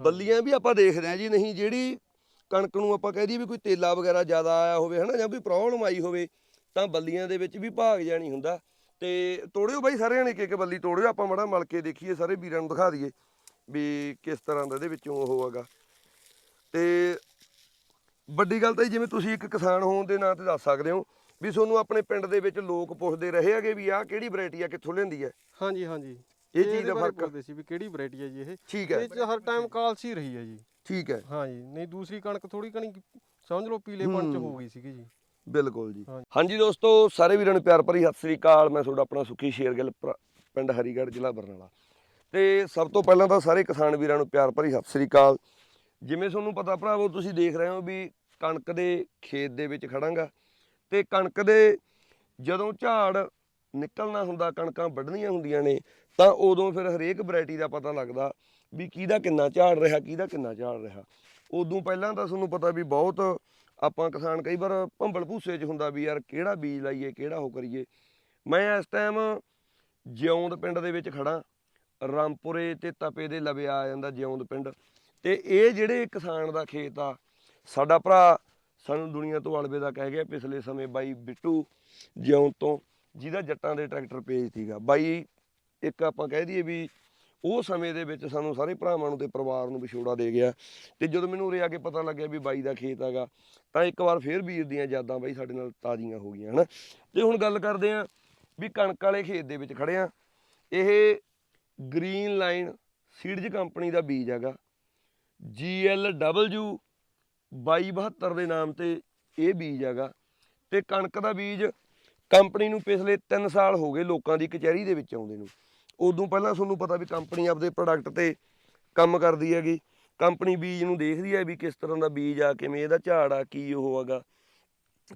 ਬੱਲੀਆਂ ਵੀ ਆਪਾਂ ਦੇਖਦੇ ਆ ਜੀ ਨਹੀਂ ਜਿਹੜੀ ਕਣਕ ਨੂੰ ਆਪਾਂ ਕਹਿ ਦਈਏ ਵੀ ਕੋਈ ਤੇਲਾ ਵਗੈਰਾ ਜ਼ਿਆਦਾ ਆਇਆ ਹੋਵੇ ਹਨਾ ਜਾਂ ਕੋਈ ਪ੍ਰੋਬਲਮ ਆਈ ਹੋਵੇ ਤਾਂ ਬੱਲੀਆਂ ਦੇ ਵਿੱਚ ਵੀ ਭਾਗ ਜਾਣੀ ਹੁੰਦਾ। ਤੇ ਤੋੜਿਓ ਬਾਈ ਸਾਰਿਆਂ ਨੇ ਇੱਕ ਇੱਕ ਬੱਲੀ ਤੋੜਿਓ ਆਪਾਂ ਮੜਾ ਮਲ ਕੇ ਦੇਖੀਏ ਸਾਰੇ ਵੀਰਾਂ ਨੂੰ ਦਿਖਾ ਦਈਏ ਵੀ ਕਿਸ ਤਰ੍ਹਾਂ ਦਾ ਇਹਦੇ ਵਿੱਚੋਂ ਉਹ ਹੈਗਾ। ਤੇ ਵੱਡੀ ਗੱਲ ਤਾਂ ਜਿਵੇਂ ਤੁਸੀਂ ਇੱਕ ਕਿਸਾਨ ਹੋਣ ਦੇ ਨਾਂ ਤੇ ਦੱਸ ਸਕਦੇ ਹੋ ਵੀ ਤੁਹਾਨੂੰ ਆਪਣੇ ਪਿੰਡ ਦੇ ਵਿੱਚ ਲੋਕ ਪੁੱਛਦੇ ਰਹੇ ਹੈਗੇ ਵੀ ਆਹ ਕਿਹੜੀ ਵੈਰਾਈਟੀ ਆ ਕਿੱਥੋਂ ਲੈਂਦੀ ਹੈ। ਹਾਂਜੀ ਹਾਂਜੀ। ਇਹ ਚੀਜ਼ ਦਾ ਫਰਕ- ਪੁੱਛਦੇ ਸੀ ਵੀ ਕਿਹੜੀ ਵੈਰਾਈਟੀ ਹੈ ਜੀ ਇਹ। ਠੀਕ ਹੈ। ਇਹ ਚ ਹਰ ਟਾਈਮ ਕਾਲਸੀ ਰਹੀ ਹੈ ਜੀ। ਠੀਕ ਹੈ। ਹਾਂਜੀ ਨਹੀਂ ਦੂਸਰੀ ਕਣਕ ਥੋੜੀ ਕਣੀ ਸਮਝ ਲਓ ਪੀਲੇਪਣ ਚ ਹੂੰ। ਹੋ ਗਈ ਸੀਗੀ ਜੀ। ਬਿਲਕੁਲ ਜੀ। ਹਾਂਜੀ। ਦੋਸਤੋ ਸਾਰੇ ਵੀਰਾਂ ਨੂੰ ਪਿਆਰ ਭਰੀ ਸਤਿ ਸ੍ਰੀ ਅਕਾਲ। ਮੈਂ ਤੁਹਾਡਾ ਆਪਣਾ ਸੁਖੀ ਸ਼ੇਰਗਿੱਲ ਪਿੰਡ ਹਰੀਗੜ੍ਹ ਜ਼ਿਲ੍ਹਾ ਬਰਨਾਲਾ। ਤੇ ਸਭ ਤੋਂ ਪਹਿਲਾਂ ਤਾਂ ਸਾਰੇ ਕਿਸਾਨ ਵੀਰਾਂ ਨੂੰ ਪਿਆਰ ਭਰੀ ਸਤਿ ਸ੍ਰੀ ਅਕਾਲ। ਜਿਵੇਂ ਤੁਹਾਨੂੰ ਪਤਾ ਭਰਾਵੋ ਤੁਸੀਂ ਦੇਖ ਰਹੇ ਹੋ ਵੀ ਕਣਕ ਦੇ ਖੇਤ ਦੇ ਵਿੱਚ ਖੜਾਂਗਾ। ਤੇ ਕਣਕ ਦੇ ਜਦੋਂ ਝਾੜ ਨਿਕਲਣਾ ਹੁੰਦਾ, ਕਣਕਾਂ ਵੱਢਣੀਆਂ ਹੁੰਦੀਆਂ ਨੇ, ਤਾਂ ਉਦੋਂ ਫਿਰ ਹਰੇਕ ਵੈਰਾਈਟੀ ਦਾ ਪਤਾ ਲੱਗਦਾ ਵੀ ਕਿਹਦਾ ਕਿੰਨਾ ਝਾੜ ਰਿਹਾ, ਕਿਹਦਾ ਕਿੰਨਾ ਝਾੜ ਰਿਹਾ। ਉਦੋਂ ਪਹਿਲਾਂ ਤਾਂ ਤੁਹਾਨੂੰ ਪਤਾ ਵੀ ਬਹੁਤ ਆਪਾਂ ਕਿਸਾਨ ਕਈ ਵਾਰ ਭੰਬਲ ਭੂਸੇ 'ਚ ਹੁੰਦਾ ਵੀ ਯਾਰ ਕਿਹੜਾ ਬੀਜ ਲਾਈਏ, ਕਿਹੜਾ ਉਹ ਕਰੀਏ। ਮੈਂ ਇਸ ਟਾਈਮ ਜਿਉਂਦ ਪਿੰਡ ਦੇ ਵਿੱਚ ਖੜਾ ਰਾਮਪੁਰੇ ਤੇ ਤਪੇ ਦੇ ਲਵੇ ਆ ਜਾਂਦਾ ਜਿਉਂਦ ਪਿੰਡ। ਤੇ ਇਹ ਜਿਹੜੇ ਕਿਸਾਨ ਦਾ ਖੇਤ ਆ, ਸਾਡਾ ਭਰਾ ਸਾਨੂੰ ਦੁਨੀਆ ਤੋਂ ਅਲਵੇ ਦਾ ਕਹਿ ਗਿਆ ਪਿਛਲੇ ਸਮੇਂ ਬਾਈ ਬਿੱਟੂ ਜਿਉਂਦ ਤੋਂ। ਜਿਹਦਾ ਜੱਟਾਂ ਦੇ ਟਰੈਕਟਰ ਪੇਜ ਸੀਗਾ। ਬਾਈ, ਇੱਕ ਆਪਾਂ ਕਹਿ ਦਈਏ ਵੀ ਉਹ ਸਮੇਂ ਦੇ ਵਿੱਚ ਸਾਨੂੰ ਸਾਰੇ ਭਰਾਵਾਂ ਨੂੰ ਤੇ ਪਰਿਵਾਰ ਨੂੰ ਵਿਛੋੜਾ ਦੇ ਗਿਆ ਤੇ ਜਦੋਂ ਮੈਨੂੰ ਉਰੇ ਆ ਕੇ ਪਤਾ ਲੱਗਿਆ ਵੀ ਬਾਈ ਦਾ ਖੇਤ ਹੈਗਾ, ਤਾਂ ਇੱਕ ਵਾਰ ਫੇਰ ਵੀਰ ਦੀਆਂ ਯਾਦਾਂ ਬਾਈ ਸਾਡੇ ਨਾਲ ਤਾਜ਼ੀਆਂ ਹੋ ਗਈਆਂ, ਹਨਾ। ਤੇ ਹੁਣ ਗੱਲ ਕਰਦੇ ਆਂ ਵੀ ਕਣਕ ਵਾਲੇ ਖੇਤ ਦੇ ਵਿੱਚ ਖੜੇ ਆਂ ਇਹ ਗ੍ਰੀਨ ਲਾਈਨ ਸੀਡਜ ਕੰਪਨੀ ਦਾ ਬੀਜ ਹੈਗਾ। GLW 2272 ਦੇ ਨਾਮ ਤੇ ਇਹ ਬੀਜ ਹੈਗਾ ਤੇ ਕਣਕ ਦਾ ਬੀਜ ਕੰਪਨੀ ਨੂੰ ਪਿਛਲੇ 3 ਸਾਲ ਹੋ ਗਏ ਲੋਕਾਂ ਦੀ ਕਚਹਿਰੀ ਦੇ ਵਿੱਚ ਆਉਂਦੇ ਨੂੰ। ਉਦੋਂ ਪਹਿਲਾਂ ਤੁਹਾਨੂੰ ਪਤਾ ਵੀ ਕੰਪਨੀ ਆਪਦੇ ਪ੍ਰੋਡਕਟ ਤੇ ਕੰਮ ਕਰਦੀ ਹੈਗੀ। ਕੰਪਨੀ ਬੀਜ ਨੂੰ ਦੇਖਦੀ ਹੈ ਵੀ ਕਿਸ ਤਰ੍ਹਾਂ ਦਾ ਬੀਜ ਆ, ਕਿਵੇਂ ਇਹਦਾ ਝਾੜ ਆ, ਕੀ ਉਹ ਹੈਗਾ।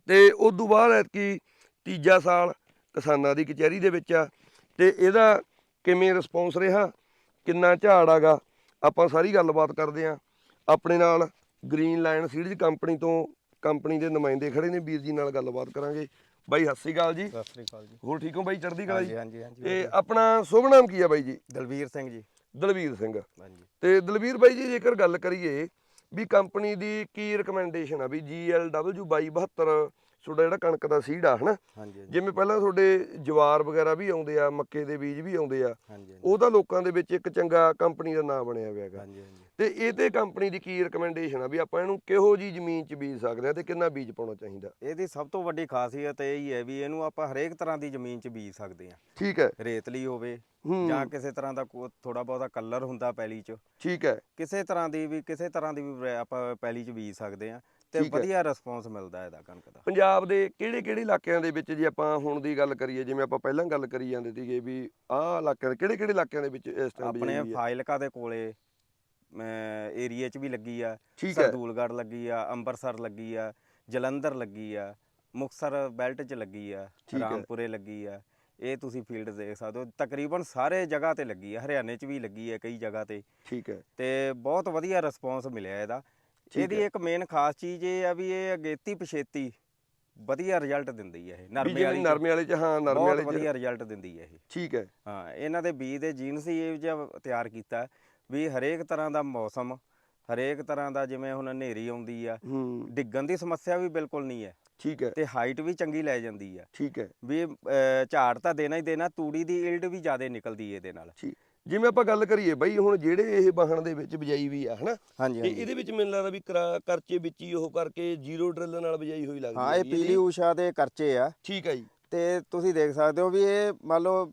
ਤੇ ਉਸ ਤੋਂ ਬਾਅਦ ਐਤਕੀ ਤੀਜਾ ਸਾਲ ਕਿਸਾਨਾਂ ਦੀ ਕਚਹਿਰੀ ਦੇ ਵਿੱਚ ਆ। ਤੇ ਇਹਦਾ ਕਿਵੇਂ ਰਿਸਪੌਂਸ ਰਿਹਾ, ਕਿੰਨਾ ਝਾੜ ਆਗਾ, ਆਪਾਂ ਸਾਰੀ ਗੱਲਬਾਤ ਕਰਦੇ ਆ ਆਪਣੇ ਨਾਲ ਗ੍ਰੀਨ ਲਾਈਨ ਸੀਡਜ਼ ਕੰਪਨੀ ਤੋਂ ਕੰਪਨੀ ਦੇ ਨੁਮਾਇੰਦੇ ਖੜੇ ਨੇ, ਵੀਰ ਜੀ ਨਾਲ ਗੱਲਬਾਤ ਕਰਾਂਗੇ। ਬਾਈ ਸਤਿ ਸ੍ਰੀ ਅਕਾਲ ਜੀ। ਸਤਿ ਸ੍ਰੀ ਅਕਾਲ ਜੀ। ਹੋਰ ਠੀਕ ਹੋ ਬਾਈ ਚੜ੍ਹਦੀ ਕਲਾ ਜੀ? ਹਾਂਜੀ ਹਾਂਜੀ ਤੇ ਆਪਣਾ ਸ਼ੁਭ ਨਾਮ ਕੀ ਆ ਬਾਈ ਜੀ? ਦਲਵੀਰ ਸਿੰਘ ਜੀ। ਦਲਵੀਰ ਸਿੰਘ। ਹਾਂਜੀ। ਤੇ ਦਲਵੀਰ ਬਾਈ ਜੀ ਜੇਕਰ ਗੱਲ ਕਰੀਏ ਵੀ ਕੰਪਨੀ ਦੀ ਕੀ ਰეკਮੈਂਡੇਸ਼ਨ ਆ ਵੀ GLW 2272 ਤੁਹਾਡਾ ਜਿਹੜਾ ਕਣਕ ਦਾ ਸੀਡ ਆ ਹਨਾ? ਜਿਵੇਂ ਪਹਿਲਾਂ ਤੁਹਾਡੇ ਜਵਾਰ ਵਗੈਰਾ ਵੀ ਆਉਂਦੇ ਆ ਮੱਕੇ ਦੇ ਬੀਜ ਵੀ ਆਉਂਦੇ ਆ ਉਹ ਤਾਂ ਲੋਕਾਂ ਦੇ ਵਿੱਚ ਇੱਕ ਚੰਗਾ ਕੰਪਨੀ ਦਾ ਨਾਮ ਬਣਿਆ ਹੋਇਆ ਹੈਗਾ। ਤੇ ਇਹ ਤੇ ਕੰਪਨੀ ਦੀ ਕੀ ਰეკਮੈਂਡੇਸ਼ਨ ਆ ਵੀ ਆਪਾਂ ਇਹਨੂੰ ਕਿਹੋ ਜੀ ਜ਼ਮੀਨ 'ਚ ਬੀਜ ਸਕਦੇ ਆ ਤੇ ਕਿੰਨਾ ਬੀਜ ਪਾਉਣਾ ਚਾਹੀਦਾ? ਇਹਦੀ ਸਭ ਤੋਂ ਵੱਡੀ ਖਾਸੀਅਤ ਇਹ ਹੀ ਹੈ ਵੀ ਇਹਨੂੰ ਆਪਾਂ ਹਰੇਕ ਤਰ੍ਹਾਂ ਦੀ ਜ਼ਮੀਨ 'ਚ ਬੀਜ ਸਕਦੇ ਹਾਂ ਠੀਕ ਹੈ। ਰੇਤਲੀ ਹੋਵੇ ਜਾਂ ਕਿਸੇ ਤਰ੍ਹਾਂ ਦਾ ਥੋੜਾ ਬਹੁਤਾ ਕਲਰ ਹੁੰਦਾ ਪੈਲੀ 'ਚ। ਠੀਕ ਹੈ। ਕਿਸੇ ਤਰ੍ਹਾਂ ਦੀ ਵੀ ਕਿਸੇ ਤਰ੍ਹਾਂ ਦੀ ਵੀ ਆਪਾਂ ਪੈਲੀ 'ਚ ਬੀਜ ਸਕਦੇ ਹਾਂ ਤੇ। ਵਧੀਆ ਰਿਸਪੌਂਸ ਮਿਲਦਾ ਇਹਦਾ ਕਣਕ ਦਾ। ਪੰਜਾਬ ਦੇ ਕਿਹੜੇ ਕਿਹੜੇ ਇਲਾਕਿਆਂ ਦੇ ਵਿੱਚ ਜੇ ਆਪਾਂ ਹੁਣ ਦੀ ਗੱਲ ਕਰੀਏ ਜਿਵੇਂ ਆਪਾਂ ਪਹਿਲਾਂ ਗੱਲ ਕਰੀ ਜਾਂਦੇ ਸੀਗੇ ਵੀ ਆਹ ਇਲਾਕਿਆਂ ਦੇ ਕਿਹੜੇ ਕਿਹੜੇ ਇਲਾਕਿਆਂ ਦੇ ਵਿੱਚ ਇਸ ਟਾਈਮ ਆਪਣੇ ਫਾਜ਼ਿਲਕਾ ਦੇ ਕੋਲੇ ਏਰੀਏ 'ਚ ਵੀ ਲੱਗੀ ਆ। ਠੀਕ ਹੈ। ਸਰਦੂਲਗੜ੍ਹ ਲੱਗੀ ਆ ਅੰਮ੍ਰਿਤਸਰ ਲੱਗੀ ਆ ਜਲੰਧਰ ਲੱਗੀ ਆ ਮੁਕਤਸਰ ਬੈਲਟ 'ਚ ਲੱਗੀ ਆ ਠੀਕ ਹੈ। ਰਾਮਪੁਰੇ ਲੱਗੀ ਆ। ਇਹ ਤੁਸੀਂ ਫੀਲਡ ਦੇਖ ਸਕਦੇ ਹੋ। ਤਕਰੀਬਨ ਸਾਰੇ ਜਗ੍ਹਾ ਤੇ ਲੱਗੀ ਆ। ਹਰਿਆਣੇ 'ਚ ਵੀ ਲੱਗੀ ਆ ਕਈ ਜਗ੍ਹਾ ਤੇ। ਠੀਕ ਹੈ। ਤੇ ਬਹੁਤ ਵਧੀਆ ਰਿਸਪੌਂਸ ਮਿਲਿਆ ਇਹਦਾ। ਠੀਕ ਇਹਦੀ ਹੈ। ਇੱਕ ਮੇਨ ਖਾਸ ਚੀਜ਼ ਇਹ ਆ ਵੀ ਇਹ ਅਗੇਤੀ ਪਛੇਤੀ ਵਧੀਆ ਰਿਜ਼ਲਟ ਦਿੰਦੀ ਹੈ ਇਹ। ਵੀ ਨਰਮੇ ਵਾਲੀ 'ਚ ਨਰਮੇ ਵਾਲੇ ਚ ਹਾਂ ਨਰਮੇ ਬਹੁਤ ਵਾਲੇ ਚ। ਵਧੀਆ ਰਿਜ਼ਲਟ ਦਿੰਦੀ ਹੈ ਇਹ। ਠੀਕ ਹੈ। ਹਾਂ ਇਹਨਾਂ ਦੇ ਬੀਜ ਦੇ ਜੀਨਸ ਹੀ ਇਹ ਜਿਹਾ ਤਿਆਰ ਕੀਤਾ। ਵੀ ਹਰੇਕ ਤਰ੍ਹਾਂ ਦਾ ਮੌਸਮ ਹਰੇਕ ਤਰ੍ਹਾਂ ਦਾ ਜਿਵੇਂ ਹੁਣ ਹਨੇਰੀ ਆਉਂਦੀ ਆ ਹੂੰ। ਡਿੱਗਣ ਦੀ ਸਮੱਸਿਆ ਵੀ ਬਿਲਕੁਲ ਨਹੀਂ ਹੈ। ਠੀਕ ਹੈ। ਤੇ ਹਾਈਟ ਵੀ ਚੰਗੀ ਲੈ ਜਾਂਦੀ ਆ। ਠੀਕ ਹੈ। ਵੀ ਅਹ, ਝਾੜ ਤਾਂ ਦੇਣਾ ਹੀ ਦੇਣਾ ਤੂੜੀ ਦੀ ਇਲਡ ਵੀ ਜ਼ਿਆਦਾ ਨਿਕਲਦੀ ਇਹਦੇ ਨਾਲ। ਠੀਕ। ਜਿਵੇਂ ਆਪਾਂ ਗੱਲ ਕਰੀਏ ਬਈ ਹੁਣ ਜਿਹੜੇ ਇਹ ਵਾਹਣ ਦੇ ਵਿੱਚ ਬਿਜਾਈ ਵੀ ਆ ਹਨਾ? ਹਾਂਜੀ ਤੇ ਇਹਦੇ ਵਿੱਚ ਮੈਨੂੰ ਲੱਗਦਾ ਵੀ ਕਰਾ- ਕਰਚੇ ਵਿੱਚ ਹੀ ਉਹ ਕਰਕੇ ਜ਼ੀਰੋ ਡਰਿਲ ਨਾਲ ਬਿਜਾਈ ਹੋਈ ਲੱਗਦੀ ਹਾਂ ਇਹ ਹੈਗੀ ਇਹਦੀ। ਪੀਲੀ ਊਸ਼ਾ ਦੇ ਕਰਚੇ ਆ। ਠੀਕ ਹੈ ਜੀ। ਤੇ ਤੁਸੀਂ ਦੇਖ ਸਕਦੇ ਹੋ ਵੀ ਇਹ ਮੰਨ ਲਓ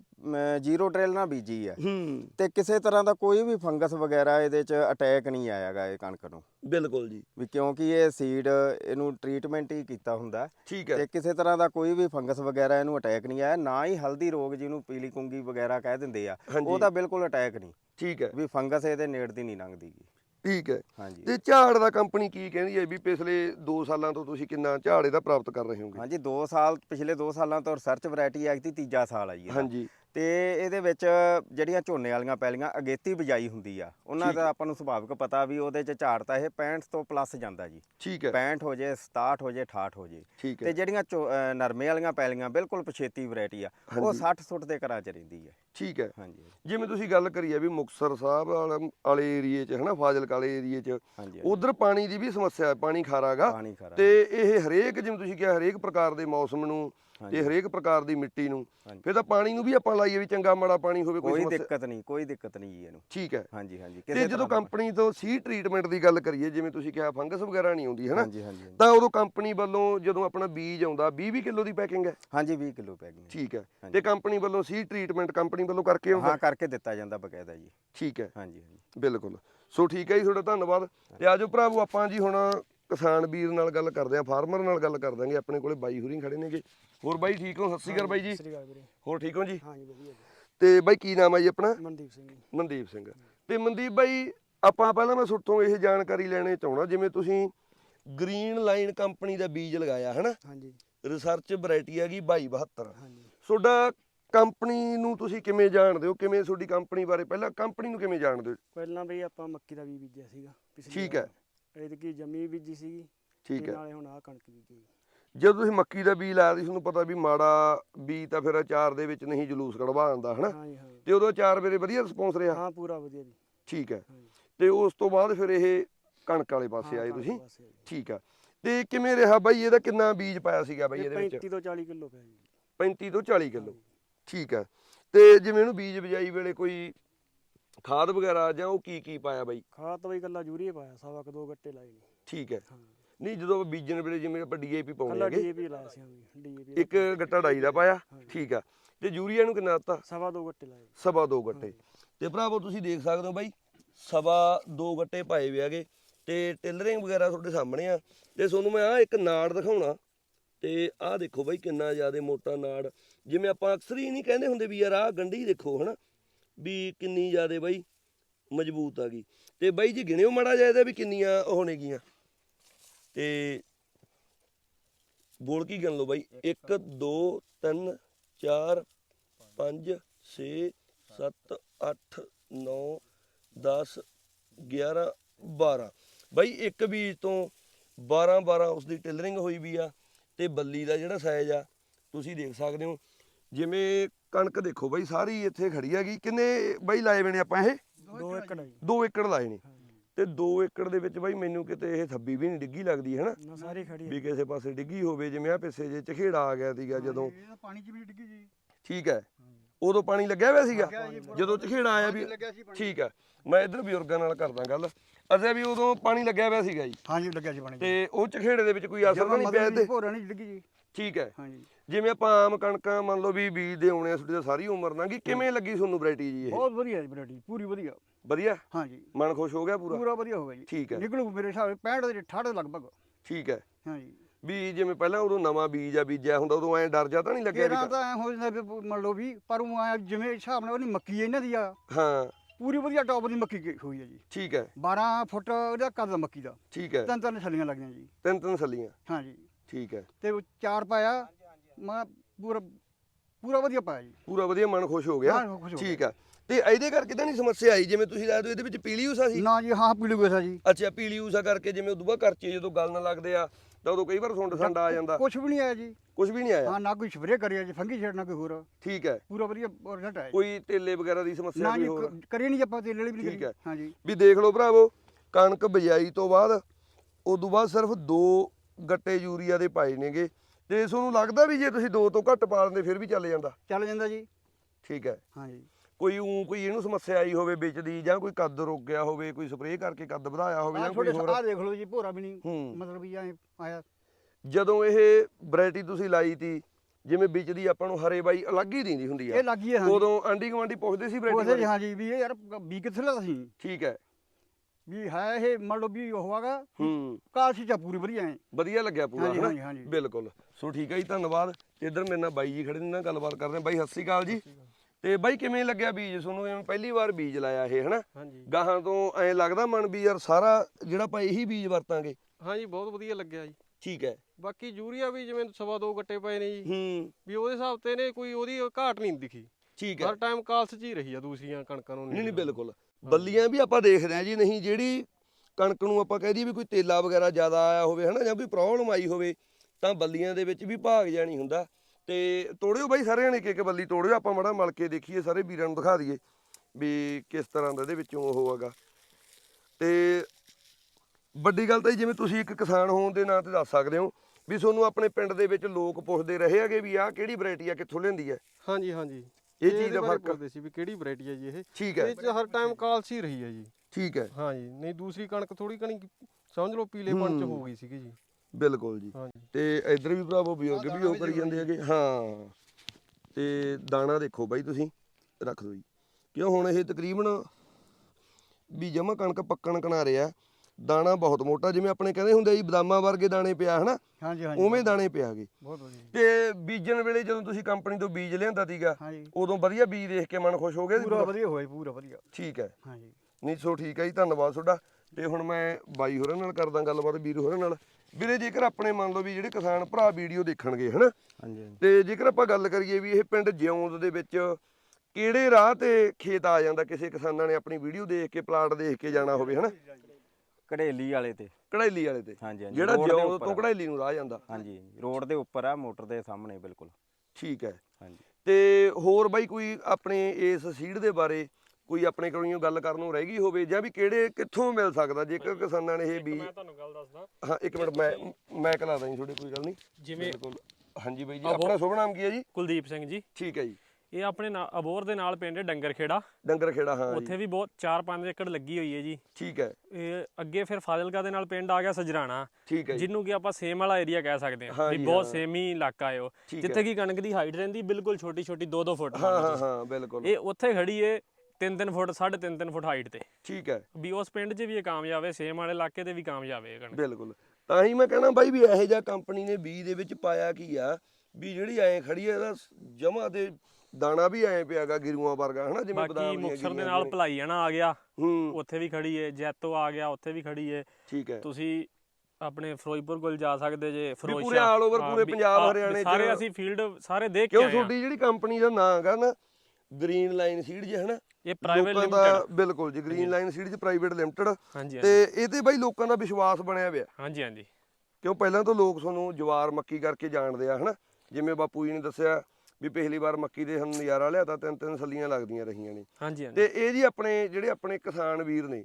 ਜ਼ੀਰੋ ਟ੍ਰੇਲ ਨਾਲ ਬੀਜੀ ਆ। ਹੂੰ। ਤੇ ਕਿਸੇ ਤਰ੍ਹਾਂ ਦਾ ਕੋਈ ਵੀ ਫੰਗਸ ਵਗੈਰਾ ਇਹਦੇ ਚ ਅਟੈਕ ਨਹੀਂ ਆਇਆਗਾ ਇਹ ਕਣਕ ਨੂੰ। ਬਿਲਕੁਲ ਜੀ। ਵੀ ਕਿਉਂਕਿ ਇਹ ਸੀਡ ਇਹਨੂੰ ਟ੍ਰੀਟਮੈਂਟ ਹੀ ਕੀਤਾ ਹੁੰਦਾ ਠੀਕ ਹੈ। ਤੇ ਕਿਸੇ ਤਰ੍ਹਾਂ ਦਾ ਕੋਈ ਵੀ ਫੰਗਸ ਵਗੈਰਾ ਇਹਨੂੰ ਅਟੈਕ ਨਹੀਂ ਆਇਆ ਨਾ ਹੀ ਹਲਦੀ ਰੋਗ ਜਿਹਨੂੰ ਪੀਲੀ ਕੁੰਗੀ ਵਗੈਰਾ ਕਹਿ ਦਿੰਦੇ ਆ ਹਾਂਜੀ। ਉਹਦਾ ਬਿਲਕੁਲ ਅਟੈਕ ਨਹੀਂ। ਠੀਕ ਹੈ। ਵੀ ਫੰਗਸ ਇਹਦੇ ਨੇੜ ਦੀ ਨਹੀਂ ਲੰਘਦੀ। ਠੀਕ ਹੈ। ਹਾਂਜੀ। ਤੇ ਝਾੜ ਦਾ ਕੰਪਨੀ ਕੀ ਕਹਿੰਦੀ ਹੈ ਵੀ ਪਿਛਲੇ 2 ਸਾਲਾਂ ਤੋਂ ਤੁਸੀਂ ਕਿੰਨਾ ਝਾੜ ਇਹਦਾ ਪ੍ਰਾਪਤ ਕਰ ਰਹੇ ਹੋਗੇ? ਹਾਂਜੀ 2 ਸਾਲ ਪਿਛਲੇ 2 ਸਾਲਾਂ ਤੋਂ ਰਿਸਰਚ ਵੈਰਾਈਟੀ ਐਕਟ ਦੀ ਤੀਜਾ ਸਾਲ ਆ ਜੀ ਇਹਦਾ। ਹਾਂਜੀ। ਤੇ ਇਹਦੇ ਵਿੱਚ ਜਿਹੜੀਆਂ ਝੋਨੇ ਵਾਲੀਆਂ ਪੈਲੀਆਂ ਅਗੇਤੀ ਬਿਜਾਈ ਹੁੰਦੀ ਆ ਉਹਨਾਂ ਦਾ ਆਪਾਂ ਨੂੰ ਸੁਭਾਵਿਕ ਪਤਾ ਵੀ ਉਹਦੇ ਚ ਝਾੜ ਤਾਂ ਇਹ 65 ਤੋਂ ਪਲੱਸ ਜਾਂਦਾ ਜੀ। ਠੀਕ ਹੈ। 65 ਹੋ ਜੇ 67 ਹੋ ਜੇ 68 ਹੋ ਜੇ। ਤੇ ਜਿਹੜੀਆਂ ਨਰਮੇ ਵਾਲੀਆਂ ਪੈਲੀਆਂ ਬਿਲਕੁਲ ਪਛੇਤੀ ਵੈਰਾਈਟੀ ਆ ਉਹ ਹਾਂਜੀ। 60 ਸੁੱਟ ਦੇ ਘਰਾਂ ਚ ਰਹਿੰਦੀ ਹੈ ਠੀਕ ਹੈ। ਹਾਂਜੀ। ਜਿਵੇਂ ਤੁਸੀਂ ਗੱਲ ਕਰੀ ਹੈ ਵੀ ਮੁਕਤਸਰ ਸਾਹਿਬ ਵਾਲਾ- ਏਰੀਏ 'ਚ ਹਨਾ ਫਾਜ਼ਿਲਕਾ ਵਾਲੇ ਏਰੀਏ 'ਚ ਉਧਰ ਪਾਣੀ ਦੀ ਵੀ ਸਮੱਸਿਆ ਹੈ ਪਾਣੀ ਖਾਰਾਗਾ। ਤੇ ਇਹ ਹਰੇਕ ਜਿਵੇਂ ਤੁਸੀਂ ਕਿਹਾ ਹਰੇਕ ਪ੍ਰਕਾਰ ਦੇ ਮੌਸਮ ਨੂੰ ਹਾਂਜੀ। ਹਰੇਕ ਪ੍ਰਕਾਰ ਦੀ ਮਿੱਟੀ ਨੂੰ। ਫਿਰ ਤਾਂ ਪਾਣੀ ਨੂੰ ਵੀ ਆਪਾਂ ਲਾਈਏ ਵੀ ਚੰਗਾ ਮਾੜਾ ਪਾਣੀ ਹੋਵੇ ਕੋਈ ਦਿੱਕਤ ਨਹੀਂ ਕੋਈ ਦਿੱਕਤ ਨਹੀਂ ਜੀ ਇਹਨੂੰ। ਠੀਕ ਹੈ। ਹਾਂਜੀ ਹਾਂਜੀ। ਤੇ ਜਦੋਂ ਕੰਪਨੀ ਤੋਂ ਸੀ ਟ੍ਰੀਟਮੈਂਟ ਦੀ ਗੱਲ ਕਰੀਏ ਜਿਵੇਂ ਤੁਸੀਂ ਕਿਹਾ ਫੰਗਸ ਵਗੈਰਾ ਨਹੀਂ ਆਉਂਦੀ ਹਨਾ। ਤਾਂ ਉਦੋਂ ਕੰਪਨੀ ਵੱਲੋਂ ਜਦੋਂ ਆਪਣਾ ਬੀਜ ਆਉਂਦਾ 20 20 ਕਿਲੋ ਦੀ ਪੈਕਿੰਗ ਹੈ? ਹਾਂਜੀ 20 ਕਿਲੋ ਪੈ ਗਈ ਠੀਕ ਹੈ। ਤੇ ਕੰਪਨੀ ਵੱਲੋਂ ਸੀ ਟ੍ਰੀਟਮੈਂਟ ਕੰਪਨੀ ਵੱਲੋਂ ਕਰਕੇ ਆਉਂਦਾ? ਹਾਂ ਕਰਕੇ ਦਿੱਤਾ ਜਾਂਦਾ ਬਕਾਇਦਾ ਜੀ। ਠੀਕ ਹੈ। ਹਾਂਜੀ ਹਾਂਜੀ। ਬਿਲਕੁਲ। ਸੋ ਠੀਕ ਹੈ ਜੀ ਤੁਹਾਡਾ ਧੰਨਵਾਦ। ਤੇ ਆਜੋ ਭਰਾਵੋ ਆਪਾਂ ਜੀ ਹੁਣ ਕਿਸਾਨ ਵੀਰ ਨਾਲ ਗੱਲ ਕਰਦੇ ਆਂ ਫਾਰਮਰ ਨਾਲ ਗੱਲ ਕਰ ਦਾਂਗੇ ਆਪਣੇ ਕੋਲੇ ਬਾਈ ਹੁਰੀ ਖੜੇ ਨੇਗੇ। ਹੋਰ ਬਾਈ ਠੀਕ ਹੋ? ਸਤਿ ਸ਼੍ਰੀ ਅਕਾਲ ਬਾਈ ਜੀ। ਸ੍ਰੀ ਅਕਾਲ ਵੀਰੇ। ਹੋਰ ਠੀਕ ਹੋ ਜੀ? ਹਾਂ ਜੀ। ਵਧੀਆ ਤੇ ਬਾਈ ਕੀ ਨਾਮ ਹੈ ਜੀ ਆਪਣਾ? ਮਨਦੀਪ ਸਿੰਘ ਜੀ। ਮਨਦੀਪ ਸਿੰਘ। ਤੇ ਮਨਦੀਪ ਬਾਈ ਆਪਾਂ ਪਹਿਲਾਂ ਮੈਂ ਤੁਹਾਡੇ ਇਹ ਜਾਣਕਾਰੀ ਲੈਣੇ ਚਾਹਣਾ ਜਿਵੇਂ ਤੁਸੀਂ ਗ੍ਰੀਨ ਲਾਈਨ ਕੰਪਨੀ ਦਾ ਬੀਜ ਲਗਾਇਆ ਹਨਾ? ਹਾਂਜੀ। ਰਿਸਰਚ ਵੈਰਾਈਟੀ ਹੈਗੀ 2272 ਹਾਂਜੀ। ਤੁਹਾਡਾ ਕੰਪਨੀ ਨੂੰ ਤੁਸੀਂ ਕਿਵੇਂ ਜਾਣਦੇ ਹੋ? ਕਿਵੇਂ ਤੁਹਾਡੀ ਕੰਪਨੀ ਬਾਰੇ ਪਹਿਲਾਂ ਕੰਪਨੀ ਨੂੰ ਕਿਵੇਂ ਜਾਣਦੇ ਹੋ? ਪਹਿਲਾਂ ਬਈ ਆਪਾਂ ਮੱਕੀ ਦਾ ਵੀ ਬੀਜਿਆ ਸੀਗਾ ਪਿਛਲੀ ਠੀਕ ਹੈ। ਕੀ ਜੰਮੀ ਬੀਜੀ ਸੀਗੀ ਠੀਕ ਤੇ ਹੈ। ਨਾਲੇ ਹੁਣ ਆਹ ਕਣਕ ਬੀਜੀ ਜਦੋਂ ਤੁਸੀਂ ਮੱਕੀ ਦਾ ਬੀਜ ਲਾਇਆ ਸੀ ਤੁਹਾਨੂੰ ਪਤਾ ਵੀ ਮਾੜਾ ਬੀਜ ਤਾਂ ਫਿਰ ਅਚਾਰ ਦੇ ਵਿੱਚ ਨਹੀਂ ਜਲੂਸ ਕਢਵਾ ਆਂਦਾ ਹਨਾ? ਜੀ ਹਾਂ। ਤੇ ਉਦੋਂ ਅਚਾਰ ਵੇਲੇ ਵਧੀਆ ਰਿਸਪੌਂਸ ਰਿਹਾ? ਹਾਂ ਪੂਰਾ ਵਧੀਆ ਜੀ। ਠੀਕ ਹੈ। ਜੀ। ਤੇ ਉਸ ਤੋਂ ਬਾਅਦ ਫਿਰ ਇਹ ਕਣਕ ਵਾਲੇ ਪਾਸੇ ਹਾਂ, ਆਏ ਕਣਕ ਤੁਸੀਂ? ਪਾਸੇ ਆ ਜੀ। ਠੀਕ ਆ ਤੇ ਕਿਵੇਂ ਰਿਹਾ ਬਾਈ ਇਹਦਾ ਕਿੰਨਾ ਬੀਜ ਪਾਇਆ ਸੀਗਾ ਬਾਈ ਇਹ ਇਹਦੇ ਵਿੱਚ? 35 ਤੋਂ 40 ਕਿਲੋ ਪਿਆ ਜੀ। 35 ਤੋਂ 40 ਕਿਲੋ। ਠੀਕ ਹੈ। ਤੇ ਜਿਵੇਂ ਇਹਨੂੰ ਬੀਜ ਬਿਜਾਈ ਵੇਲੇ ਕੋਈ ਖਾਦ ਵਗੈਰਾ ਜਾਂ ਉਹ ਕੀ ਕੀ ਪਾਇਆ ਬਾਈ? ਖਾਦ ਤਾਂ ਬਈ ਕੱਲਾ ਯੂਰੀਆ ਪਾਇਆ ਸਵਾ ਕੁ ਦੋ ਗੱਟੇ ਲਾਏ ਨੇ। ਠੀਕ ਹੈ। ਨਹੀਂ ਜਦੋਂ ਆਪਾਂ ਬੀਜਣ ਵੇਲੇ ਜਿਵੇਂ ਆਪਾਂ ਡੀਏਪੀ ਪਾਉਣੇ ਕੱਲਾ ਹੈਗੇ। ਡੀਏਪੀ ਲਾਇਆ ਸੀ ਹਾਂ ਡੀਏਪੀ ਇੱਕ ਗੱਟਾ ਡਾਈ ਦਾ ਪਾਇਆ। ਠੀਕ ਆ। ਤੇ ਯੂਰੀਆ ਨੂੰ ਕਿੰਨਾ ਦਿੱਤਾ? ਸਵਾ ਦੋ ਗੱਟੇ ਲਾਏ। ਸਵਾ ਦੋ ਗੱਟੇ। ਤੇ ਭਰਾਵੋ ਤੁਸੀਂ ਦੇਖ ਸਕਦੇ ਹੋ ਬਾਈ ਸਵਾ ਦੋ ਗੱਟੇ ਪਾਏ ਵੇ ਹੈਗੇ। ਤੇ ਟੇਲਰਿੰਗ ਵਗੈਰਾ ਤੁਹਾਡੇ ਸਾਹਮਣੇ ਆ। ਤੇ ਤੁਹਾਨੂੰ ਮੈਂ ਆ ਇੱਕ ਨਾੜ ਦਿਖਾਉਣਾ। ਤੇ ਆਹ ਦੇਖੋ ਬਾਈ ਕਿੰਨਾ ਜ਼ਿਆਦਾ ਮੋਟਾ ਨਾੜ। ਜਿਵੇਂ ਆਪਾਂ ਅਕਸਰ ਹੀ ਨਹੀਂ ਕਹਿੰਦੇ ਹੁੰਦੇ ਵੀ ਯਾਰ ਆਹ ਗੰਢੀ ਦੇਖੋ ਹਨਾ? ਵੀ ਕਿੰਨੀ ਜ਼ਿਆਦਾ ਬਾਈ ਮਜ਼ਬੂਤ ਆ ਗਈ। ਤੇ ਬਾਈ ਜੀ ਗਿਣਿਓ ਮਾੜਾ ਜਾਇਦਾ ਵੀ ਕਿੰਨੀਆਂ ਉਹ ਨੇਗੀਆਂ ਤੇ ਬੋਲ ਕੀ ਗਿਣ ਲਓ ਬਾਈ? 1 2 3 4 5 6 7 8 9 10 11 12 ਬਾਈ ਇੱਕ ਬੀਜ ਤੋਂ 12 12 ਉਸ ਦੀ ਟਿਲਰਿੰਗ ਹੋਈ ਵੀ ਆ ਤੇ ਬੱਲੀ ਦਾ ਜਿਹੜਾ ਸਾਈਜ਼ ਆ, ਤੁਸੀਂ ਦੇਖ ਸਕਦੇ ਹੋ। ਜਿਵੇਂ ਕਣਕ ਦੇਖੋ ਬਾਈ ਸਾਰੀ ਇੱਥੇ ਖੜੀ ਹੈਗੀ। ਕਿੰਨੇ ਬਾਈ ਲਾਏ ਵੇ ਨੇ ਆਪਾਂ ਇਹ? ਦੋ ਏਕੜ ਆ ਜੀ 2 ਏਕੜ ਲਾਏ ਨੇ। ਹਾਂ। ਤੇ 2 ਏਕੜ ਦੇ ਵਿੱਚ ਬਾਈ ਮੈਨੂੰ ਕਿਤੇ ਇਹ ਥੱਬੀ ਵੀ ਨਹੀਂ ਡਿੱਗੀ ਲੱਗਦੀ ਹੈ ਨਾ ਸਾਰੀ ਖੜੀ ਵੀ ਹੈ। ਕਿਸੇ ਪਾਸੇ ਡਿੱਗੀ ਹੋਵੇ ਜਿਵੇਂ ਆ ਪਿੱਛੇ ਜੇ ਚਖੇੜਾ ਆ ਗਿਆ ਸੀਗਾ ਜਦੋਂ। ਇਹ ਪਾਣੀ 'ਚ ਵੀ ਡਿੱਗੀ ਜੀ। ਠੀਕ ਹੈ। ਉਦੋਂ ਪਾਣੀ ਲੱਗਿਆ ਹੋਇਆ ਸੀਗਾ? ਜਦੋਂ ਚਖੇੜਾ ਆਇਆ ਵੀ ਠੀਕ ਹੈ। ਮੈਂ ਇੱਧਰ ਬਜ਼ੁਰਗਾਂ ਨਾਲ ਕਰਦਾ ਗੱਲ। ਅਜੇ ਵੀ ਉਦੋਂ ਪਾਣੀ ਲੱਗਿਆ ਹੋਇਆ ਸੀਗਾ ਜੀ? ਹਾਂਜੀ ਲੱਗਿਆ ਸੀ ਪਾਣੀ। ਤੇ ਉਹ ਚਖੇੜੇ ਦੇ ਵਿੱਚ ਕੋਈ ਅਸਰ ਨਹੀਂ ਪਿਆ ਤੇ ਭੋਰਾ ਨਹੀਂ ਡਿੱਗੀ ਜੀ। ਠੀਕ ਹੈ। ਹਾਂਜੀ। ਜਿਵੇਂ ਆਪਾਂ ਆਮ ਕਣਕਾਂ ਮੰਨ ਲਓ ਵੀ ਬੀਜ ਦੇ ਆਉਣੇ ਆ ਤੁਹਾਡੀ ਤਾਂ ਸਾਰੀ ਉਮਰ ਲੰਘੀ ਕਿਵੇਂ ਲੱਗੀ ਤੁਹਾਨੂੰ ਵੈਰਾਈਟੀ ਜੀ ਇਹ? ਬਹੁਤ ਵਧੀਆ ਜੀ ਵੈਰਾਈਟੀ ਪੂਰੀ ਵਧੀਆ। ਵਧੀਆ? ਹਾਂਜੀ। ਮਨ ਖੁਸ਼ ਹੋ ਗਿਆ ਪੂਰਾ? ਪੂਰਾ ਵਧੀਆ ਹੋ ਗਿਆ ਜੀ। ਠੀਕ ਹੈ। ਨਿਕਲੂ ਮੇਰੇ ਹਿਸਾਬ 65 ਦੇ 68 ਦੇ ਲਗਭਗ। ਠੀਕ ਹੈ। ਹਾਂਜੀ। ਵੀ ਜਿਵੇਂ ਪਹਿਲਾਂ ਉਦੋਂ ਨਵਾਂ ਬੀਜ ਆ ਬੀਜਿਆ ਹੁੰਦਾ ਉਦੋਂ ਐਂ ਡਰ ਜਾ ਤਾਂ ਨਹੀਂ ਲੱਗਿਆ ਵੀ ਤਾਂ? ਐਂ ਹੋ ਜਾਂਦਾ ਵੀ ਮੰਨ ਲਓ ਵੀ ਪਰ ਉਹ ਐਂ ਜਿਵੇਂ ਹਿਸਾਬ ਨਾਲ ਉਹਦੀ ਮੱਕੀ ਇਹਨਾਂ ਦੀ ਆ। ਹਾਂ। ਪੂਰੀ ਵਧੀਆ ਟੌਪ ਦੀ ਮੱਕੀ ਹੋਈ ਹੈ ਜੀ। ਠੀਕ ਹੈ। 12 ਫੁੱਟ ਉਹਦਾ ਕੱਦ ਮੱਕੀ ਦਾ। ਠੀਕ ਹੈ। ਤਿੰਨ ਤਿੰਨ ਛੱਲੀਆਂ ਲੱਗੀਆਂ ਜੀ। ਤਿੰਨ ਤਿੰਨ ਸੱਲੀਆਂ। ਹਾਂਜੀ। ਠੀਕ ਹੈ। ਤੇ ਚਾਰ ਪਾਇਆ ਮੈਂ ਪੂਰਾ ਪੂਰਾ ਵਧੀਆ ਪਾਇਆ ਜੀ। ਪੂਰਾ ਵਧੀਆ ਮਨ ਖੁਸ਼ ਹੋ ਗਿਆ। ਹਾਂ, ਖੁਸ਼ ਹੋ ਠੀਕ ਆ। ਤੇ ਇਹਦੇ ਕਰਕੇ ਤਾਂ ਨਹੀਂ ਸਮੱਸਿਆ ਆਈ? ਜਿਵੇਂ ਤੁਸੀਂ ਦੱਸਦੇ ਹੋ ਇਹਦੇ ਵਿੱਚ ਪੀਲੀ ਉਸਾ ਸੀ? ਨਾ ਜੀ ਹਾਂ ਪੀਲੂ ਗਿਆ ਜੀ। ਅੱਛਾ ਪੀਲੀ ਉਸਾ ਕਰਕੇ ਜਿਵੇਂ ਉਦੋਂ ਬਾਅਦ ਕਰਚੇ ਜਦੋਂ ਗਲ ਨਾਲ ਲੱਗਦੇ ਆ ਤਾਂ ਉਦੋਂ ਕਈ ਵਾਰ ਸੁੰਡ ਸੰਡਾ ਆ ਜਾਂਦਾ। ਕੁਝ ਵੀ ਨਹੀਂ ਆਇਆ ਜੀ। ਕੁਝ ਵੀ ਨਹੀਂ ਆਇਆ? ਹਾਂ ਨਾ ਕੋਈ ਸਪਰੇਅ ਕਰਿਆ ਜੀ ਫੰਗੀ ਛੇੜਨਾ ਕੋਈ ਹੋਰ। ਠੀਕ ਹੈ। ਪੂਰਾ ਵਧੀਆ ਰਿਜ਼ਲਟ ਆਇਆ ਜੀ। ਕੋਈ ਤੇਲੇ ਵਗੈਰਾ ਦੀ ਸਮੱਸਿਆ ਨਾ ਕੋਈ ਜੀ ਹੋਰ? ਕ- ਕਰੀ ਨਹੀਂ ਆਪਾਂ ਤੇਲ ਵਾਲੀ ਵੀ ਨਹੀਂ ਠੀਕ ਕਰੀ ਹੈ। ਹਾਂਜੀ ਵੀ ਦੇਖ ਲਓ ਭਰਾਵੋ ਕਣਕ ਬਿਜਾਈ ਤੋਂ ਬਾਅਦ ਉਦੋਂ ਬਾਅਦ ਸਿਰਫ ਦੋ ਗੱਟੇ ਯੂਰੀਆ ਦੇ ਪਾਏ ਨੇਗੇ। ਤੇ ਤੁਹਾਨੂੰ ਲੱਗਦਾ ਵੀ ਜੇ ਤੁਸੀਂ ਦੋ ਤੋਂ ਘੱਟ ਪਾ ਲੈਂਦੇ ਫਿਰ ਵੀ ਚੱਲ ਜਾਂਦਾ? ਚੱਲ ਜਾਂਦਾ ਜੀ। ਠੀਕ ਹੈ। ਹਾਂਜੀ। ਕੋਈ ਊਂ ਕੋਈ ਇਹਨੂੰ ਸਮੱਸਿਆ ਆਈ ਹੋਵੇ ਵਿੱਚ ਦੀ ਜਾਂ ਕੋਈ ਕੱਦ ਰੁਕ ਗਿਆ ਹੋਵੇ ਕੋਈ ਸਪਰੇਅ ਕਰਕੇ ਕੱਦ ਵਧਾਇਆ ਹੋਵੇ ਜਾਂ ਕੋਈ ਹੋਰ ਆਹ ਦੇਖ ਲਓ ਜੀ ਭੋਰਾ ਵੀ ਨਹੀਂ। ਹੂੰ। ਮਤਲਬ ਵੀ ਐਂ ਆਇਆ। ਜਦੋਂ ਇਹ ਵੈਰਾਈਟੀ ਤੁਸੀਂ ਲਾਈ ਤੀ ਜਿਵੇਂ ਵਿੱਚ ਦੀ ਆਪਾਂ ਨੂੰ ਹਰੇ ਬਾਈ ਅਲੱਗ ਹੀ ਦਿੰਦੀ ਹੁੰਦੀ ਆ। ਇਹ ਲੱਗੀ ਹੈ ਉਦੋਂ ਆਂਢੀ ਗੁਆਂਢੀ ਪੁੱਛਦੇ ਸੀ ਜੀ ਵੈਰਾਈਟੀ ਹਾਂਜੀ ਵੀ ਇਹ ਯਾਰ ਵੀ ਕਿੱਥੇ ਲਿਆ ਸੀ? ਠੀਕ ਹੈ। ਵੀ ਹੈ ਇਹ ਮੰਨ ਲਓ ਵੀ ਉਹ ਹੈਗਾ। ਹੂੰ। ਕਾਲਸੀ ਚਾ ਪੂਰੀ ਵਧੀਆ ਹੈ ਵਧੀਆ ਲੱਗਿਆ ਪੂਰਾ ਹਨਾ? ਬਿਲਕੁਲ। ਸੋ ਠੀਕ ਹੈ ਜੀ ਧੰਨਵਾਦ। ਤੇ ਇੱਧਰ ਮੇਰੇ ਨਾਲ ਬਾਈ ਜੀ ਖੜੇ ਨੇ ਨਾਲ ਗੱਲਬਾਤ ਕਰਦੇ ਆ ਬਾਈ ਸਤਿ ਸ੍ਰੀ ਅਕਾਲ ਜੀ। ਤੇ ਬਾਈ ਕਿਵੇਂ ਲੱਗਿਆ ਬੀਜ? ਤੁਹਾਨੂੰ ਜਿਵੇਂ ਪਹਿਲੀ ਵਾਰ ਬੀਜ ਲਾਇਆ ਇਹ ਹਨਾ? ਹਾਂਜੀ। ਗਾਹਾਂ ਤੋਂ ਐਂ ਲੱਗਦਾ ਮਨ ਵੀ ਯਾਰ ਸਾਰਾ ਜਿਹੜਾ ਆਪਾਂ ਇਹੀ ਬੀਜ ਵਰਤਾਂਗੇ। ਹਾਂਜੀ ਬਹੁਤ ਵਧੀਆ ਲੱਗਿਆ ਜੀ। ਠੀਕ ਹੈ। ਬਾਕੀ ਯੂਰੀਆ ਵੀ ਜਿਵੇਂ ਸਵਾ ਦੋ ਗੱਟੇ ਪਏ ਨੇ ਜੀ। ਹੂੰ। ਵੀ ਉਹਦੇ ਹਿਸਾਬ ਤੇ ਨੇ ਕੋਈ ਉਹਦੀ ਘਾਟ ਨਹੀਂ ਦਿਖੀ। ਠੀਕ ਹੈ। ਹਰ ਟਾਈਮ ਕਾਲਸ 'ਚ ਹੀ ਰਹੀ ਆ ਦੂਸਰੀਆਂ ਕਣਕਾਂ ਨੂੰ ਨਹੀਂ ਨਹੀਂ ਬਿਲਕੁਲ। ਬੱਲੀਆਂ ਵੀ ਆਪਾਂ ਦੇਖਦੇ ਹਾਂ ਜੀ ਨਹੀਂ ਜਿਹੜੀ ਕਣਕ ਨੂੰ ਆਪਾਂ ਕਹਿ ਦਈਏ ਵੀ ਕੋਈ ਤੇਲਾ ਵਗੈਰਾ ਜ਼ਿਆਦਾ ਆਇਆ ਹੋਵੇ ਹਨਾ ਜਾਂ ਕੋਈ ਪ੍ਰੋਬਲਮ ਆਈ ਹੋਵੇ ਤਾਂ ਬੱਲੀਆਂ ਦੇ ਵਿੱਚ ਵੀ ਭਾਗ ਜਾਣੀ ਹੁੰਦਾ। ਤੇ ਤੋੜਿਓ ਬਾਈ ਸਾਰਿਆਂ ਨੇ ਇੱਕ ਇੱਕ ਬੱਲੀ ਤੋੜਿਓ ਆਪਾਂ ਮੜਾ ਮਲ ਕੇ ਦੇਖੀਏ ਸਾਰੇ ਵੀਰਾਂ ਨੂੰ ਦਿਖਾ ਦਈਏ ਵੀ ਕਿਸ ਤਰ੍ਹਾਂ ਦਾ ਇਹਦੇ ਵਿੱਚੋਂ ਉਹ ਹੈਗਾ। ਤੇ ਵੱਡੀ ਗੱਲ ਤਾਂ ਜਿਵੇਂ ਤੁਸੀਂ ਇੱਕ ਕਿਸਾਨ ਹੋਣ ਦੇ ਨਾਂ ਤੇ ਦੱਸ ਸਕਦੇ ਹੋ ਵੀ ਤੁਹਾਨੂੰ ਆਪਣੇ ਪਿੰਡ ਦੇ ਵਿੱਚ ਲੋਕ ਪੁੱਛਦੇ ਰਹੇ ਹੈਗੇ ਵੀ ਆਹ ਕਿਹੜੀ ਵੈਰਾਈਟੀ ਆ ਕਿੱਥੋਂ ਲੈਂਦੀ ਹੈ ਹਾਂਜੀ ਹਾਂਜੀ। ਇਹ ਚੀਜ਼ ਦਾ ਫ਼ਰਕ ਪੁੱਛਦੇ ਸੀ ਵੀ ਕਿਹੜੀ ਵੈਰਾਈਟੀ ਹੈ ਜੀ ਇਹ। ਠੀਕ ਹੈ। ਇਹ 'ਚ ਹਰ ਟਾਈਮ ਕਾਲਸ ਰਹੀ ਹੈ ਜੀ। ਠੀਕ ਹੈ। ਹਾਂਜੀ ਨਹੀਂ ਦੂਸਰੀ ਕਣਕ ਥੋੜੀ ਕਣੀ ਸਮਝ ਲਓ ਪੀਲੇਪਣ 'ਚ ਹੂੰ। ਹੋ ਗਈ ਸੀਗੀ ਜੀ। ਬਿਲਕੁਲ ਜੀ। ਹਾਂਜੀ। ਤੇ ਇੱਧਰ ਵੀ ਭਰਾਵੋ ਬਜ਼ੁਰਗ ਵੀ ਉਹ ਕਰੀ ਜਾਂਦੇ ਹੈਗੇ। ਹਾਂ। ਤੇ ਦਾਣਾ ਦੇਖੋ ਬਾਈ ਤੁਸੀਂ ਰੱਖ ਦਿਓ ਜੀ। ਕਿਉਂ ਹੁਣ ਇਹ ਤਕਰੀਬਨ ਵੀ ਜਮਾ ਕਣਕ ਪੱਕਣ ਕਨਾ ਰਿਹਾ ਦਾਣਾ ਬਹੁਤ ਮੋਟਾ ਜਿਵੇਂ ਆਪਣੇ ਕਹਿੰਦੇ ਹੁੰਦੇ ਜੀ ਬਦਾਮਾਂ ਵਰਗੇ ਦਾਣੇ ਪਿਆ ਹਨਾ? ਹਾਂਜੀ ਹਾਂਜੀ। ਉਵੇਂ ਦਾਣੇ ਪਿਆ ਗਏ ਬਹੁਤ ਵਧੀਆ। ਤੇ ਬੀਜਣ ਵੇਲੇ ਜਦੋਂ ਤੁਸੀਂ ਕੰਪਨੀ ਤੋਂ ਬੀਜ ਲਿਆਂਦਾ ਸੀਗਾ ਹਾਂਜੀ। ਉਦੋਂ ਵਧੀਆ ਬੀਜ ਦੇਖ ਕੇ ਮਨ ਖੁਸ਼ ਹੋ ਗਿਆ ਸੀ? ਪੂਰਾ ਪੂਰਾ? ਵਧੀਆ ਹੋਇਆ ਜੀ, ਪੂਰਾ ਵਧੀਆ। ਠੀਕ ਹੈ। ਹਾਂਜੀ। ਨਹੀਂ ਸੋ ਠੀਕ ਹੈ ਜੀ ਧੰਨਵਾਦ ਤੁਹਾਡਾ। ਤੇ ਹੁਣ ਮੈਂ ਬਾਈ ਹੋਰਾਂ ਨਾਲ ਕਰਦਾ ਗੱਲਬਾਤ ਵੀਰ ਹੋਰਾਂ ਨਾਲ। ਵੀਰੇ ਜੇਕਰ ਆਪਣੇ ਮੰਨ ਲਓ ਵੀ ਜਿਹੜੇ ਕਿਸਾਨ ਭਰਾ ਵੀਡੀਓ ਦੇਖਣਗੇ ਹਨਾ? ਹਾਂਜੀ ਤੇ ਜੇਕਰ ਆਪਾਂ ਗੱਲ ਕਰੀਏ ਵੀ ਇਹ ਪਿੰਡ ਜਿਉਂਦ ਦੇ ਵਿੱਚ ਕਿਹੜੇ ਰਾਹ ਤੇ ਖੇਤ ਆ ਜਾਂਦਾ ਕਿਸੇ ਕਿਸਾਨਾਂ ਨੇ ਆਪਣੀ ਵੀਡੀਓ ਦੇਖ ਕੇ ਪਲਾਟ ਦੇਖ ਕੇ ਜਾਣਾ ਹੋਵੇ ਹਨਾ? ਕੜੇਲੀ ਵਾਲੇ ਤੇ। ਕੜਾਈਲੀ ਵਾਲੇ ਤੇ। ਹਾਂਜੀ ਹਾਂਜੀ ਜਿਹੜਾ ਜਿਉਂਦ ਤੋਂ ਆ। ਕੜਾਈਲੀ ਨੂੰ ਰਾਹ ਜਾਂਦਾ। ਹਾਂਜੀ ਰੋਡ ਦੇ ਉੱਪਰ ਆ ਮੋਟਰ ਦੇ ਸਾਹਮਣੇ ਬਿਲਕੁਲ। ਠੀਕ ਹੈ। ਹਾਂਜੀ। ਤੇ ਹੋਰ ਬਾਈ ਕੋਈ ਆਪਣੇ ਇਸ ਸੀਡ ਦੇ ਬਾਰੇ ਕੋਈ ਆਪਣੇ ਕੋਲੋਂ ਗੱਲ ਕਰਨ ਨੂੰ ਰਹਿ ਗਈ ਹੋਵੇ ਜਾਂ ਵੀ ਕਿਹੜੇ ਕਿੱਥੋਂ ਮਿਲ ਸਕਦਾ ਜੇਕਰ ਕਿਸਾਨਾਂ ਨੇ ਇਹ ਬੀਜ ਮੈਂ ਤੁਹਾਨੂੰ ਗੱਲ ਦੱਸਦਾ। ਹਾਂ ਇੱਕ ਮਿੰਟ ਮੈਂ ਮੈਂ ਕਲਾ ਦਾਂ ਜੀ ਤੁਹਾਡੇ ਕੋਈ ਗੱਲ ਨਹੀਂ। ਜਿਵੇਂ ਬਿਲਕੁਲ। ਹਾਂਜੀ ਬਾਈ ਜੀ ਆਹੋ। ਆਪਣਾ ਸ਼ੁਭ ਨਾਮ ਕੀ ਹੈ ਜੀ? ਕੁਲਦੀਪ ਸਿੰਘ ਜੀ। ਠੀਕ ਹੈ ਜੀ। ਇਹ ਆਪਣੇ ਅਬੋਹਰ ਦੇ ਨਾਲ ਪਿੰਡ ਡੰਗਰ ਖੇੜਾ ਡੰਗਰ ਖੇੜਾ ਹਾਂ ਉੱਥੇ ਵੀ ਬਹੁਤ 4-5 ਏਕੜ ਲੱਗੀ ਹੋਈ ਹੈ ਜੀ। ਠੀਕ ਹੈ। ਇਹ ਅੱਗੇ ਫਿਰ ਫਾਜ਼ਿਲਕਾ ਦੇ ਨਾਲ ਪਿੰਡ ਆ ਗਿਆ ਸਜਰਾਣਾ। ਠੀਕ ਹੈ ਜਿਹਨੂੰ ਕਿ ਆਪਾਂ ਸੇਮ ਵਾਲਾ ਏਰੀਆ ਕਹਿ ਸਕਦੇ ਹਾਂ ਵੀ ਬਹੁਤ ਹਾਂ। ਸੇਮੀ ਇਲਾਕਾ ਹੈ ਉਹ। ਜਿੱਥੇ ਕਿ ਕਣਕ ਦੀ ਹਾਈਟ ਰਹਿੰਦੀ ਬਿਲਕੁਲ ਛੋਟੀ ਛੋਟੀ 2-2 ਫੁੱਟ ਹਾਂ। ਹਾਂ ਬਿਲਕੁਲ। ਇਹ ਉੱਥੇ ਖੜੀ ਏ 3-3 ਫੁੱਟ 3.5 ਫੁੱਟ ਹਾਈਟ ਤੇ। ਠੀਕ ਹੈ। ਵੀ ਉਸ ਪਿੰਡ 'ਚ ਵੀ ਇਹ ਕਾਮਯਾਬ ਹੈ ਸੇਮ ਵਾਲੇ ਇਲਾਕੇ ਤੇ ਵੀ ਕਾਮਯਾਬ ਹੈ ਇਹ ਕਣਕ। ਬਿਲਕੁਲ। ਤਾਂ ਹੀ ਮੈਂ ਕਹਿਣਾ ਬਾਈ ਵੀ ਇਹੋ ਜਿਹਾ ਕੰਪਨੀ ਨੇ ਬੀਜ ਦੇ ਵਿੱਚ ਪਾਇਆ ਕੀ ਆ ਵੀ ਜਿਹੜੀ ਐ ਖੜੀ ਆ ਇਹਦਾ ਜਮਾ ਤੇ ਦਾਣਾ ਵੀ ਐ ਪਿਆਗਾ ਗਿਰੂਆਂ ਵਰਗਾ ਹਨਾ ਜਿਵੇਂ ਬਦਾਮ ਬਾਕੀ ਮੁਕਸਰ ਦੇ ਨਾਲ ਨੇ। ਭਲਾਈਆਣਾ ਆ ਗਿਆ। ਹੂੰ। ਉੱਥੇ ਵੀ ਖੜੀ ਏ ਜੈਤੋ ਆ ਗਿਆ ਉੱਥੇ ਵੀ ਖੜੀ ਏ। ਠੀਕ ਹੈ। ਤੁਸੀਂ ਆਪਣੇ ਫਿਰੋਜ਼ਪੁਰ ਕੋਲ ਜਾ ਸਕਦੇ ਜੇ ਫਿਰੋਜ਼ਸ਼ਾਹ ਪੂਰੇ all over ਹਾਂ, ਪੂਰੇ ਪੰਜਾਬ, ਹਰਿਆਣੇ 'ਚ- ਸਾਰੇ ਅਸੀਂ ਫੀਲਡ ਸਾਰੇ ਦੇਖ ਕੇ ਕਿਉਂ ਆਏ ਹਾਂ। ਤੁਹਾਡੀ ਜਿਹੜੀ ਕੰਪਨੀ ਦਾ ਨਾਂ ਹੈਗਾ ਨਾ ਗ੍ਰੀਨ ਲਾਈਨ ਸੀਡ ਜੇ ਹਨਾ? ਇਹ ਪ੍ਰਾਈਵੇਟ ਲਿਮਟਿਡ ਬਿਲਕੁਲ ਜੀ ਗ੍ਰੀਨ ਲਾਈਨ ਸੀਡ ਚ ਪ੍ਰਾਈਵੇਟ ਲਿਮਟਿਡ ਤੇ ਇਹ ਤੇ ਬਾਈ ਲੋਕਾਂ ਦਾ ਵਿਸ਼ਵਾਸ ਬਣਿਆ ਪਿਆ। ਹਾਂਜੀ ਹਾਂਜੀ। ਕਿਉਂ ਪਹਿਲਾਂ ਤੋਂ ਲੋਕ ਤੁਹਾਨੂੰ ਜਵਾਰ ਮੱਕੀ ਕਰਕੇ ਜਾਣਦੇ ਆ ਹਨਾ? ਜਿਵੇਂ ਬਾਪੂ ਜੀ ਨੇ ਦੱਸਿਆ ਵੀ ਪਿਛਲੀ ਵਾਰ ਮੱਕੀ ਦੇ ਸਾਨੂੰ ਨਜ਼ਾਰਾ ਲਿਆ ਤਾਂ ਤਿੰਨ ਤਿੰਨ ਸੱਲੀਆਂ ਲੱਗਦੀਆਂ ਰਹੀਆਂ ਨੇ। ਹਾਂਜੀ ਹਾਂਜੀ। ਤੇ ਇਹ ਜੀ ਆਪਣੇ ਜਿਹੜੇ ਆਪਣੇ ਕਿਸਾਨ ਵੀਰ ਨੇ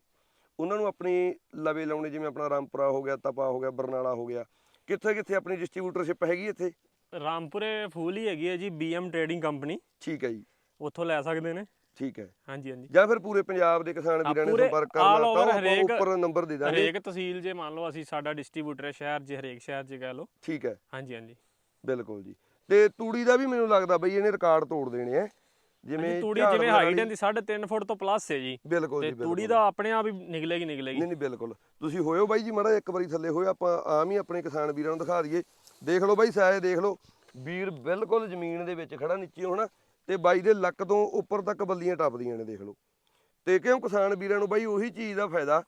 ਉਹਨਾਂ ਨੂੰ ਆਪਣੀ ਲਵੇ ਲਾਉਣੇ ਜਿਵੇਂ ਆਪਣਾ ਰਾਮਪੁਰਾ ਹੋ ਗਿਆ ਤਪਾ ਹੋ ਗਿਆ ਬਰਨਾਲਾ ਹੋ ਗਿਆ ਕਿੱਥੇ ਕਿੱਥੇ ਆਪਣੀ ਡਿਸਟ੍ਰੀਬਿਊਟਰਸ਼ਿਪ ਹੈਗੀ ਇੱਥੇ? ਰਾਮਪੁਰੇ ਫੂਲ ਹੀ ਹੈਗੀ ਹੈ ਜੀ ਬੀਐਮ ਟ੍ਰੇਡਿੰਗ ਕੰਪਨੀ ਠੀਕ ਹੈ ਜੀ। ਉੱਥੋਂ ਲੈ ਸਕਦੇ ਨੇ। ਠੀਕ ਹੈ। ਹਾਂਜੀ ਹਾਂਜੀ। ਜਾਂ ਫਿਰ ਪੂਰੇ ਪੰਜਾਬ ਦੇ ਕਿਸਾਨ ਵੀਰਾਂ ਨੇ ਪੂਰੇ ਸੰਪਰਕ ਕਰਨਾ ਤਾਂ ਆਪਾਂ ਉੱਪਰ ਨੰਬਰ ਦੇ ਦਾਂਗੇ। ਹਰੇਕ ਤਹਿਸੀਲ ਜੇ ਮੰਨ ਲਓ ਅਸੀਂ ਸਾਡਾ ਡਿਸਟ੍ਰੀਬਿਊਟਰ ਹੈ ਸ਼ਹਿਰ 'ਚ ਹਰੇਕ ਸ਼ਹਿਰ 'ਚ ਕਹਿ ਲਓ। ਠੀਕ ਹੈ। ਹਾਂਜੀ ਹਾਂਜੀ। ਬਿਲਕੁਲ ਜੀ। ਤੇ ਤੂੜੀ ਦਾ ਵੀ ਮੈਨੂੰ ਲੱਗਦਾ ਬਈ ਇਹਨੇ ਰਿਕਾਰਡ ਤੋੜ ਦੇਣੇ ਆ ਜਿਵੇਂ ਤੂੜੀ ਜਿਵੇਂ ਹਾਈਟ ਦੀ- ਇਹਦੀ 3.5 ਫੁੱਟ ਤੋਂ ਪਲੱਸ ਹੈ ਜੀ। ਬਿਲਕੁਲ ਤੇ ਜੀ ਤੂੜੀ। ਦਾ ਆਪਣੇ ਆਪ ਹੀ ਨਿਕਲੇਗੀ ਨਿਕਲੇਗੀ। ਨਹੀਂ ਨਹੀਂ ਬਿਲਕੁਲ। ਤੁਸੀਂ ਹੋਇਓ ਬਾਈ ਜੀ ਮਾੜਾ ਇੱਕ ਵਾਰੀ ਥੱਲੇ ਹੋਇਓ ਆਪਾਂ ਆਮ ਹੀ ਆਪਣੇ ਕਿਸਾਨ ਵੀਰਾਂ ਨੂੰ ਦਿਖਾ ਦਈਏ। ਦੇਖ ਲਓ ਬਾਈ ਸਾਇ ਦੇਖ ਲਓ। ਵੀਰ ਬਿਲਕੁਲ ਜ਼ਮੀਨ ਦੇ ਵਿੱਚ ਖੜਾ ਨੀਚੇ ਹੋਣਾ। ਤੇ ਬਾਈ ਦੇ ਲੱਕ ਤੋਂ ਉੱਪਰ ਤੱਕ ਬੱਲੀਆਂ ਟੱਪਦੀਆਂ ਨੇ ਦੇਖ ਲਓ। ਤੇ ਕਿਉਂ ਕਿਸਾਨ ਵੀਰਾਂ ਨੂੰ ਬਾਈ ਉਹੀ ਚੀਜ਼ ਦਾ ਫਾਇਦਾ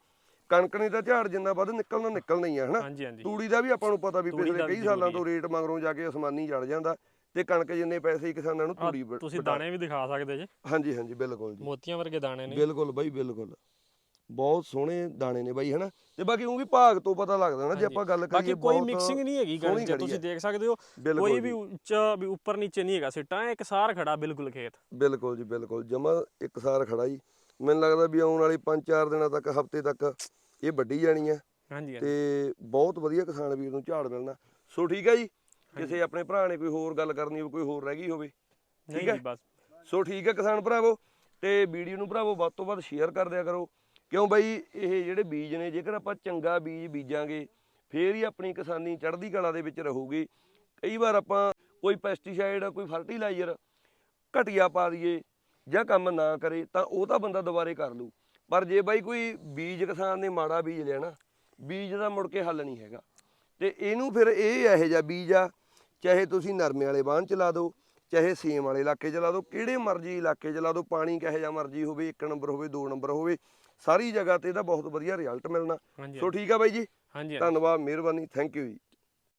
ਕਣਕ ਨੇ ਤਾਂ ਝਾੜ ਜਿੰਨਾ ਵੱਧ ਨਿਕਲਣਾ ਨਿਕਲਣਾ ਹੀ ਆ ਹਨਾ? ਤੂੜੀ ਦਾ ਵੀ ਆਪਾਂ ਨੂੰ ਪਤਾ ਵੀ ਪਿਛਲੇ ਦਾ ਕਈ ਸਾਲਾਂ ਤੋਂ ਰੇਟ ਮਗਰੋਂ ਜਾ ਕੇ ਅਸਮਾਨੀ ਚੜ ਜਾਂਦਾ ਤੇ ਕਣਕ ਜਿੰਨੇ ਪੈਸੇ ਕਿਸਾਨਾਂ ਨੂੰ ਤੂੜੀ ਤੁਸੀਂ ਦਾਣੇ ਵੀ ਦਿਖਾ ਸਕਦੇ ਜੇ। ਹਾਂਜੀ ਹਾਂਜੀ ਬਿਲਕੁਲ ਜੀ। ਮੋਤੀਆਂ ਵਰਗੇ ਦਾਣੇ ਨੇ। ਬਿਲਕੁਲ ਬਾਈ ਬਿਲਕੁਲ। ਬਹੁਤ ਸੋਹਣੇ ਦਾਣੇ ਨੇ ਬਾਈ ਹਨਾ? ਤੇ ਬਾਕੀ ਉਹ ਵੀ ਭਾਗ ਤੋਂ ਪਤਾ ਲੱਗਦਾ ਨਾ ਜੇ। ਆਪਾਂ ਗੱਲ ਬਾਕੀ ਕਰੀਏ ਕੋਈ ਬਹੁਤ ਮਿਕਸਿੰਗ ਨਹੀਂ ਹੈਗੀ ਗੱਲ ਜੇ ਤੁਸੀਂ। ਦੇਖ ਸਕਦੇ ਹੋ ਕੋਈ ਵੀ ਉੱਚਾ ਵੀ ਉੱਪਰ ਨੀਚੇ ਨਹੀਂ ਹੈਗਾ ਸਿੱਟਾ ਇੱਕ ਸਾਰ ਖੜਾ ਬਿਲਕੁਲ ਖੇਤ। ਬਿਲਕੁਲ ਜੀ ਬਿਲਕੁਲ ਜਮਾ ਇੱਕ ਸਾਰ ਖੜਾ ਜੀ। ਮੈਨੂੰ ਲੱਗਦਾ ਵੀ ਆਉਣ ਵਾਲੀ 5-4 ਦਿਨਾਂ ਤੱਕ ਹਫ਼ਤੇ ਤੱਕ ਇਹ ਵੱਢੀ ਜਾਣੀ ਹੈ। ਹਾਂਜੀ ਤੇ ਬਹੁਤ ਵਧੀਆ ਕਿਸਾਨ ਵੀਰ ਨੂੰ ਝਾੜ ਮਿਲਣਾ। ਸੋ ਠੀਕ ਹੈ ਜੀ ਕਿਸੇ ਆਪਣੇ ਭਰਾ ਨੇ ਕੋਈ ਹੋਰ ਗੱਲ ਕਰਨੀ ਹੋਵੇ ਕੋਈ ਹੋਰ ਰਹਿ ਗਈ ਹੋਵੇ ਨਹੀਂ ਹੈ? ਸੋ ਠੀਕ ਹੈ ਕਿਸਾਨ ਭਰਾਵੋ ਤੇ ਵੀਡੀਓ ਨੂੰ ਭਰਾਵੋ ਵੱਧ ਤੋਂ ਵੱਧ ਸ਼ੇਅਰ ਕਰ ਦਿਆ ਕਰੋ। ਕਿਉਂ ਬਈ ਇਹ ਜਿਹੜੇ ਬੀਜ ਨੇ, ਜੇਕਰ ਆਪਾਂ ਚੰਗਾ ਬੀਜ ਬੀਜਾਂਗੇ, ਫੇਰ ਹੀ ਆਪਣੀ ਕਿਸਾਨੀ ਚੜ੍ਹਦੀ ਕਲਾ ਦੇ ਵਿੱਚ ਰਹੂਗੀ। ਕਈ ਵਾਰ ਆਪਾਂ ਕੋਈ ਪੈਸਟੀਸਾਈਡ ਕੋਈ ਫਰਟੀਲਾਈਜ਼ਰ ਘਟੀਆ ਪਾ ਦਈਏ ਜਾਂ ਕੰਮ ਨਾ ਕਰੇ, ਤਾਂ ਉਹ ਤਾਂ ਬੰਦਾ ਦੁਬਾਰੇ ਕਰ ਲੂ ਪਰ ਜੇ ਬਾਈ ਕੋਈ ਬੀਜ ਕਿਸਾਨ ਨੇ ਮਾੜਾ ਬੀਜ ਲਿਆ ਨਾ ਬੀਜ ਦਾ ਮੁੜ ਕੇ ਹੱਲ ਨਹੀਂ ਹੈਗਾ। ਤੇ ਇਹਨੂੰ ਫਿਰ ਇਹ ਇਹੋ ਜਿਹਾ ਬੀਜ ਆ, ਚਾਹੇ ਤੁਸੀਂ ਨਰਮੇ ਵਾਲੇ ਬਾਣ ਚ ਲਾ ਦਿਓ ਚਾਹੇ ਸੇਮ ਵਾਲੇ ਇਲਾਕੇ ਚ ਲਾ ਦਿਓ ਕਿਹੜੇ ਮਰਜ਼ੀ ਇਲਾਕੇ ਚ ਲਾ ਦਿਓ ਪਾਣੀ ਕਿਹੋ ਜਿਹਾ ਮਰਜ਼ੀ ਹੋਵੇ, ਇੱਕ ਨੰਬਰ ਹੋਵੇ, ਦੋ ਨੰਬਰ ਹੋਵੇ ਸਾਰੀ ਜਗ੍ਹਾ ਤੇ ਇਹਦਾ ਬਹੁਤ ਵਧੀਆ ਰਿਜ਼ਲਟ ਮਿਲਣਾ। ਸੋ ਠੀਕ ਆ ਬਾਈ ਜੀ। ਹਾਂਜੀ ਧੰਨਵਾਦ ਮਿਹਰਬਾਨੀ ਥੈਂਕ ਯੂ ਜੀ।